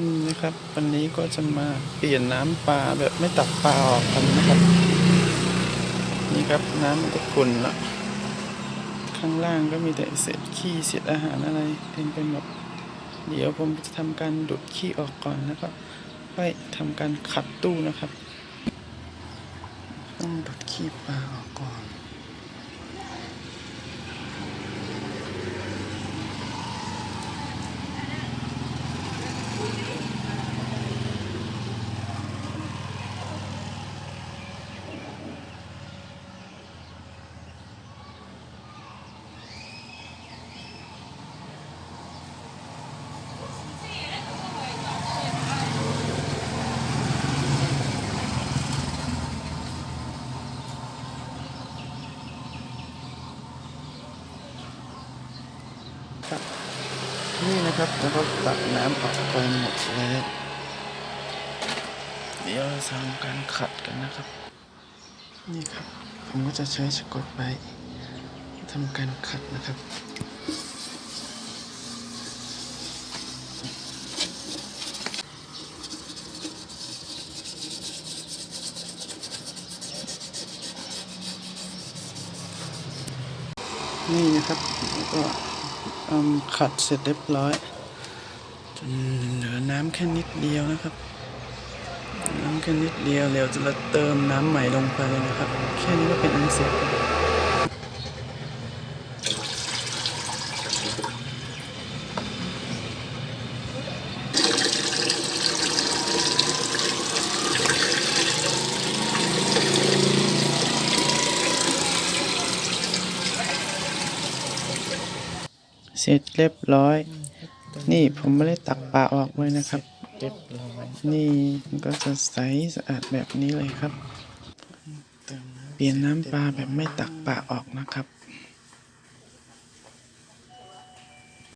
นี่นะครับ วันนี้ก็จะมาเปลี่ยนน้ำปลาแบบไม่ตักปลาออกกันนะครับ นี่ครับน้ำมันจะขุ่นละข้างล่างก็มีแต่เศษขี้เศษอาหารอะไรเต็มไปหมดเดี๋ยวผมจะทำการดูดขี้ออกก่อนแล้วก็ค่อยทำการขัดตู้นะครับ ต้องดูดขี้ปลาออกก่อน ครับ นี่นะครับแล้วก็ตักน้ำออกไปหมดแล้วเดี๋ยวเราทำการขัดกันนะครับ นี่ครับ ผมก็จะใช้สกอตไบรท์ทำการขัดนะครับนี่นะครับแล้วก็เอา ขัดเสร็จเรียบร้อยจนเหลือน้ำแค่นิดเดียวนะครับ น้ำแค่นิดเดียวเดี๋ยวจะเติมน้ำใหม่ลงไปนะครับ แค่นี้ก็เป็นอันเสร็จ เสร็จเรียบร้อย นี่ผมไม่ได้ตักปลาออกเลยนะครับ เรียบร้อย นี่มันก็จะใสสะอาดแบบนี้เลยครับเติมน้ำเปลี่ยนน้ำปลาแบบไม่ตักปลาออกนะครับ